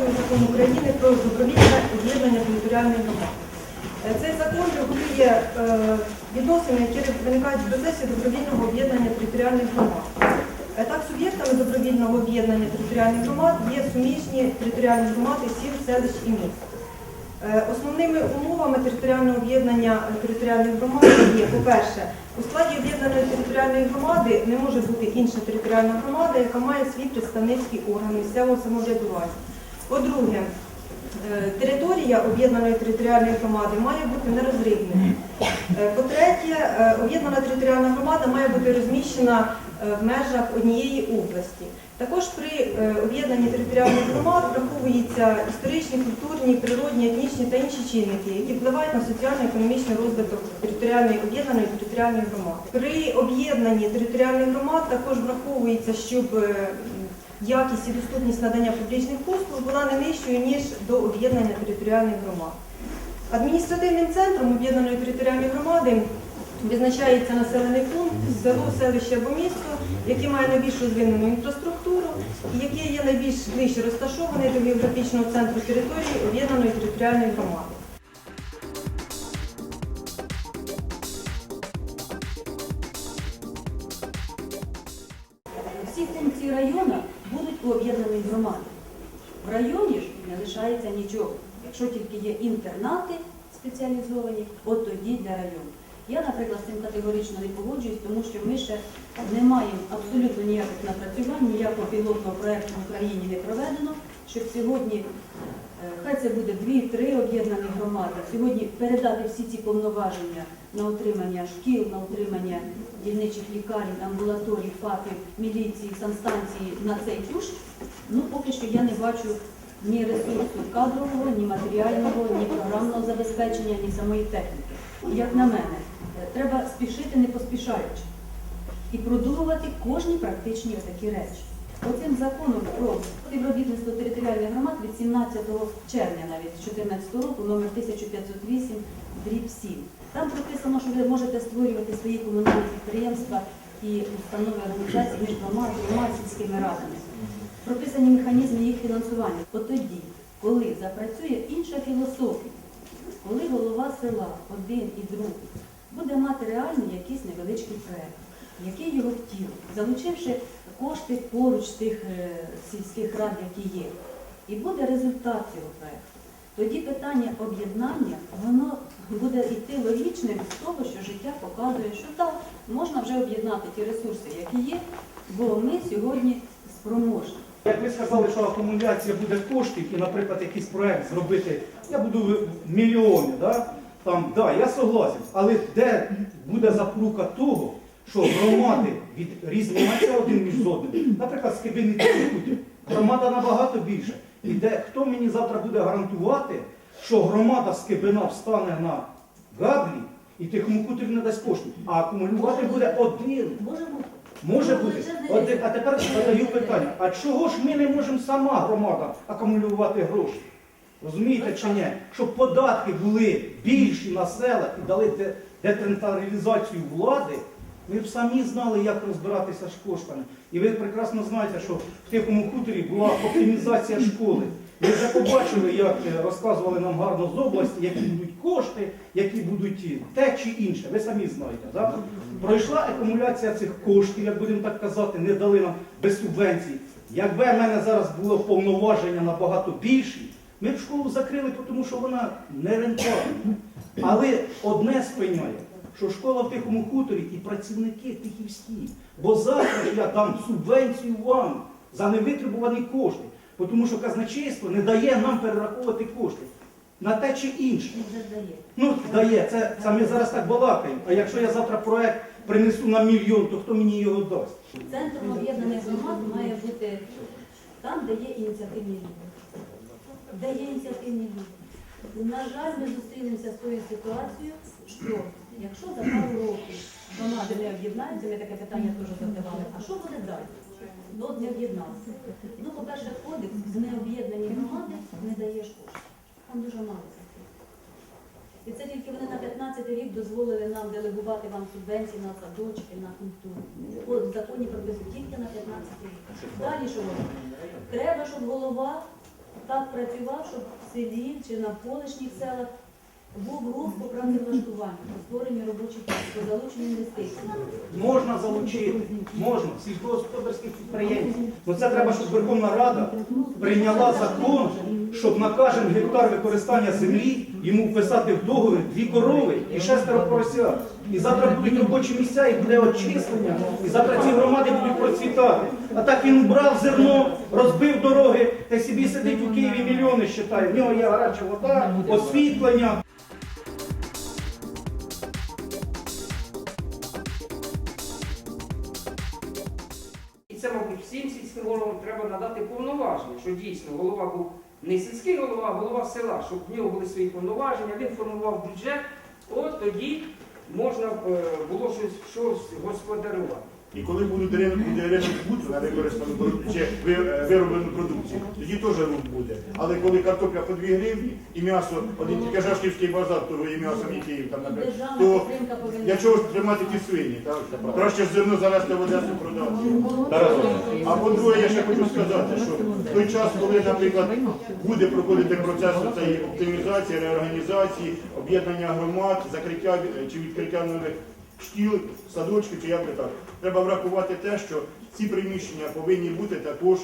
Верховною Радою закон України про добровільне об'єднання територіальних громад. Е, Цей закон регулює е, відносини, які виникають в процесі добровільного об'єднання територіальних громад. Е, Так, суб'єктами добровільного об'єднання територіальних громад є суміжні територіальні громади сіл, селищ і міст. Основними умовами територіального об'єднання територіальних громад є, по-перше, у складі об'єднаної територіальної громади не може бути інша територіальна громада, яка має свій представницький орган місцевого самоврядування. По-друге, е, територія об'єднаної територіальної громади має бути нерозривною. Е, По-третє, е, об'єднана територіальна громада має бути розміщена в межах однієї області. Також при об'єднанні територіальних громад враховуються історичні, культурні, природні, етнічні та інші чинники, які впливають на соціально-економічний розвиток територіальної об'єднаної територіальної громади. При об'єднанні територіальних громад також враховується, щоб якість і доступність надання публічних послуг була не нижчою ніж до об'єднання територіальних громад. Адміністративним центром об'єднаної територіальної громади визначається населений пункт, село, селище або місто, яке має найбільш розвинену інфраструктуру і яке є найбільш ближче розташований до географічного центру території об'єднаної територіальної громади. Всі функції району у об'єднаної громади. В районі ж не лишається нічого. Якщо тільки є інтернати спеціалізовані, от тоді для району. Я, наприклад, з цим категорично не погоджуюсь, тому що ми ще не маємо абсолютно ніяких напрацювань, ніякого пілотного проєкту в Україні не проведено, щоб сьогодні, це буде дві-три об'єднані громади, сьогодні передати всі ці повноваження на утримання шкіл, на утримання дільничих лікарень, амбулаторій, ФАПів, міліції, санстанції на цей куш, ну поки що я не бачу ні ресурсу кадрового, ні матеріального, ні програмного забезпечення, ні самої техніки. Як на мене, е, треба спішити не поспішаючи і продумувати кожні практичні такі речі. Оцим законом про співробітництво територіальних громад від 17 червня навіть 2014 року, номер 1508, дріб 7. Там прописано, що ви можете створювати свої комунальні підприємства і установи організації між двома двома сільськими радами. Прописані механізми їх фінансування. От тоді, коли запрацює інша філософія, коли голова села, один і другий, буде мати реальний якийсь невеличкий проєкт, який його втілить, залучивши кошти поруч тих е, сільських рад, які є. І буде результат цього проєкту. Тоді питання об'єднання, воно буде йти логічним з того, що життя показує, що так, можна вже об'єднати ті ресурси, які є, бо ми сьогодні спроможні. Як ви сказали, що акумуляція буде коштів і, наприклад, якийсь проект зробити, я буду мільйони, да? там, да, я согласен, але де буде запрука того, що громади від різняться один між одним, наприклад, Скибини Кутів, громада набагато більше. І де хто мені завтра буде гарантувати, що громада Скибина встане на габлі і тихому кутів не дасть коштів, а акумулювати буде один. Може бути. От, а тепер задаю питання, а чого ж ми не можемо сама громада акумулювати гроші? Розумієте чи ні? Щоб податки були більші на села і дали де- децентралізацію влади, ми б самі знали, як розбиратися з коштами. І ви прекрасно знаєте, що в Тихому хуторі була оптимізація школи. Ми вже побачили, як е, розказували нам гарно з області, які будуть кошти, які будуть те чи інше. Ви самі знаєте. Да? Пройшла акумуляція цих коштів, як будемо так казати, не дали нам без субвенцій. Якби в мене зараз було повноваження набагато більші, ми б школу закрили, тому що вона не рентабельна. Але одне спиняє, що школа в тихому хуторі і працівники тихівські. Бо завтра я дам субвенцію вам за невитребувані кошти, тому що казначейство не дає нам перераховувати кошти на те чи інше. Ну, дає, це, це ми зараз так балакаємо. А якщо я завтра проект принесу на мільйон, то хто мені його дасть? Центром об'єднаних громад має бути там, де є ініціативні люди. Де є ініціативні люди. На жаль, ми зустрінемося з тою ситуацією, якщо за пару років громади не об'єднаються, ми таке питання теж задавали, а що буде далі? От не об'єднався. Ну, по-перше, кодекс з необ'єднані громади не даєш коштів. Там дуже мало. І І це тільки вони на 15 рік дозволили нам делегувати вам субвенції на садочки, на культуру. От в законі прописують тільки на 15 рік. Далі що робити? Треба, щоб голова так працював, щоб в селі чи на навколишніх селах був рух по працевлаштуванню, по створенню робочих місць, по залученню інвестицій. Можна залучити, можна, сільськогосподарських підприємців. Ну це треба, щоб Верховна Рада прийняла закон, щоб на кожен гектар використання землі йому вписати в договір дві корови і шестеро поросят. І завтра будуть робочі місця, і буде очислення, і завтра ці громади будуть процвітати. А так він брав зерно, розбив дороги, та й собі сидить у Києві мільйони считає. В нього є гаряча вода, освітлення. Це, мабуть, всім сільським головам треба надати повноваження, що дійсно голова був не сільський голова, а голова села, щоб в нього були свої повноваження, він формував бюджет, от тоді можна е, було щось, щось господарювати. І коли будуть ринок, буде ринок збуту на використану чи е, вироблену продукцію, тоді теж рух буде. Але коли картопля по 2 гривні і м'ясо, один тільки Жашківський базар торгує м'ясом і Київ, там, наприклад, то для чого ж тримати ті свині? Так? Краще ж зерно завести в Одесу продати. А по-друге, я ще хочу сказати, що в той час, коли, наприклад, буде проходити процес цієї оптимізації, реорганізації, об'єднання громад, закриття чи відкриття нових шкіл, садочків, чи як би так, треба врахувати те, що ці приміщення повинні бути також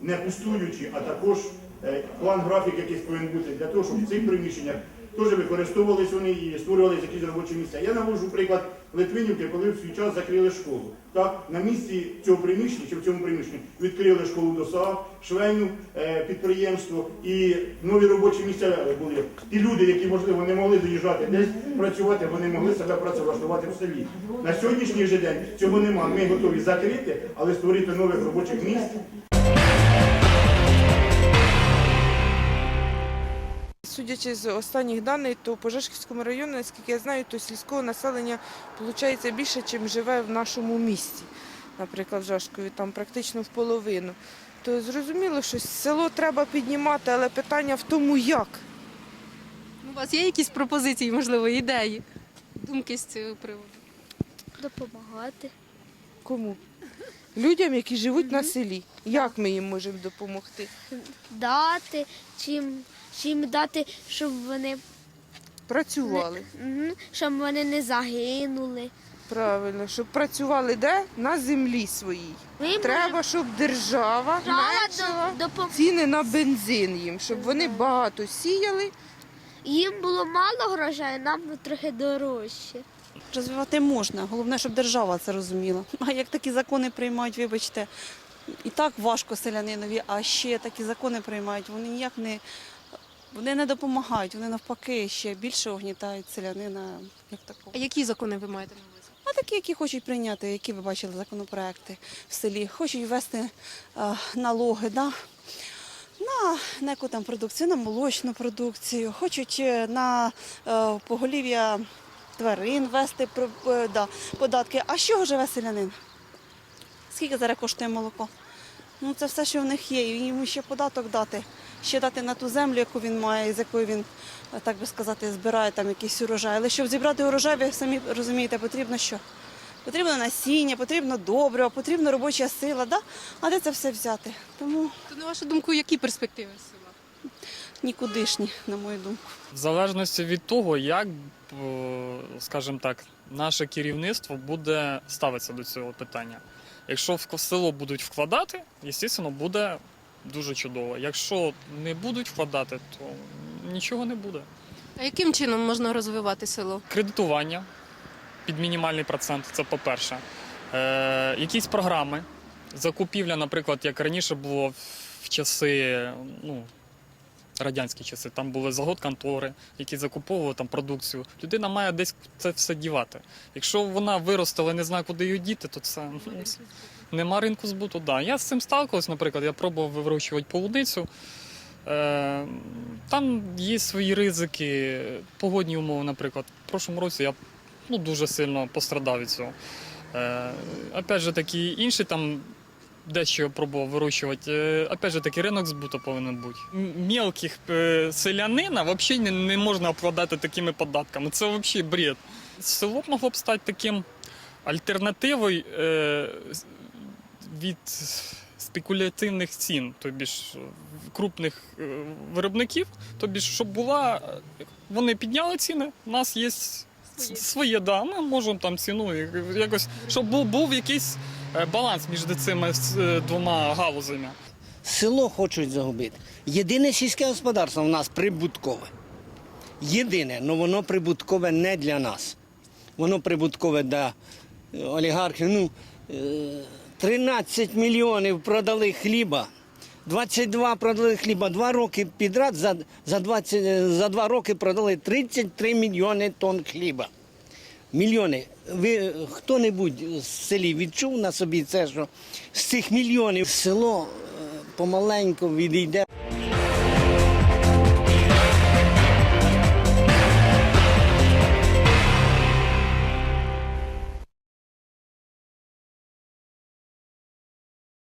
не пустуючі, а також е, план графік якийсь повинен бути для того, щоб в цих приміщеннях теж використовувалися вони і створювалися якісь робочі місця. Я навожу приклад Литвинівки, коли в свій час закрили школу. Так, на місці цього приміщення чи в цьому приміщенні відкрили школу ДОСА, швейну е, підприємство і нові робочі місця були. Ті люди, які можливо не могли доїжджати десь працювати, вони могли себе працевлаштувати в селі. На сьогоднішній же день цього нема. Ми готові закрити, але створити нових робочих місць Судячи з останніх даних, то по Жашківському районі, наскільки я знаю, то сільського населення виходить більше, ніж живе в нашому місті. Наприклад, в Жашкові, там практично в половину. То зрозуміло, що село треба піднімати, але питання в тому, як. У вас є якісь пропозиції, можливо, ідеї, думки з цього приводу? Допомагати. Кому? Людям, які живуть на селі. Як ми їм можемо допомогти? Дати, чим, чим дати, щоб вони, Працювали. мгм, щоб вони не загинули. Правильно, щоб працювали де? На землі своїй. Ми Треба, щоб держава Держава зменшила до- допом- ціни на бензин їм, щоб вони багато сіяли. Їм було мало грошей, а нам трохи дорожче. Розвивати можна, головне, щоб держава це розуміла. А як такі закони приймають, вибачте, і так важко селянинові, а ще такі закони приймають, вони ніяк не, вони не допомагають, вони навпаки ще більше огнітають селянина як такого. А які закони ви маєте на увазі? А такі, які хочуть прийняти, які ви бачили законопроекти в селі, хочуть ввести е, налоги да? на, на яку там продукцію, на молочну продукцію, хочуть е, на е, поголів'я тварин ввести про- е, да, податки. А з чого живе селянин? Скільки зараз коштує молоко? Ну це все, що в них є, і йому ще податок дати, ще дати на ту землю, яку він має, з якої він, е, так би сказати, збирає там якийсь урожай. Але щоб зібрати урожай, ви самі розумієте, потрібно що? Потрібно насіння, потрібно добриво, потрібна робоча сила, да? а де це все взяти? Тому То, на вашу думку, які перспективи села? нікудишні, на мою думку. В залежності від того, як, скажімо так, наше керівництво буде ставитися до цього питання. Якщо в село будуть вкладати, звісно, буде дуже чудово. Якщо не будуть вкладати, то нічого не буде. А яким чином можна розвивати село? Кредитування під мінімальний процент це по-перше. Е, якісь програми, закупівля, наприклад, як раніше було в часи, ну, радянські часи, там були заготконтори, які закуповували там продукцію. Людина має десь це все дівати. Якщо вона виростила не знає, куди її діти, то це ну, нема ринку збуту. Да. Я з цим сталкивався, наприклад, я пробував вирощувати полуницю. Е, там є свої ризики, погодні умови, наприклад. В прошлому році я ну, дуже сильно пострадав від цього. Е, опять же, такі інші там дещо пробував вирощувати. Е, Опять же таки, ринок збуту повинен бути. М- Мелких е, селянина взагалі не, можна обкладати такими податками. Це взагалі бред. Село б могло б стати таким альтернативою е, від спекулятивних цін, тобі ж крупних виробників, тобі ж, щоб була. Вони підняли ціни, у нас є с- своє, да, ми можемо там ціну якось, щоб був, був якийсь баланс між цими е, двома галузями. Село хочуть загубити. Єдине сільське господарство в нас прибуткове. Єдине, але воно прибуткове не для нас. Воно прибуткове для е, олігархів. Ну, е, 13 мільйонів продали хліба. 22 продали хліба. Два роки підряд за, за, 20, е, за два роки продали 33 мільйони тонн хліба. Мільйони. Ви хто-небудь з селі відчув на собі це, що з цих мільйонів село е, помаленьку відійде.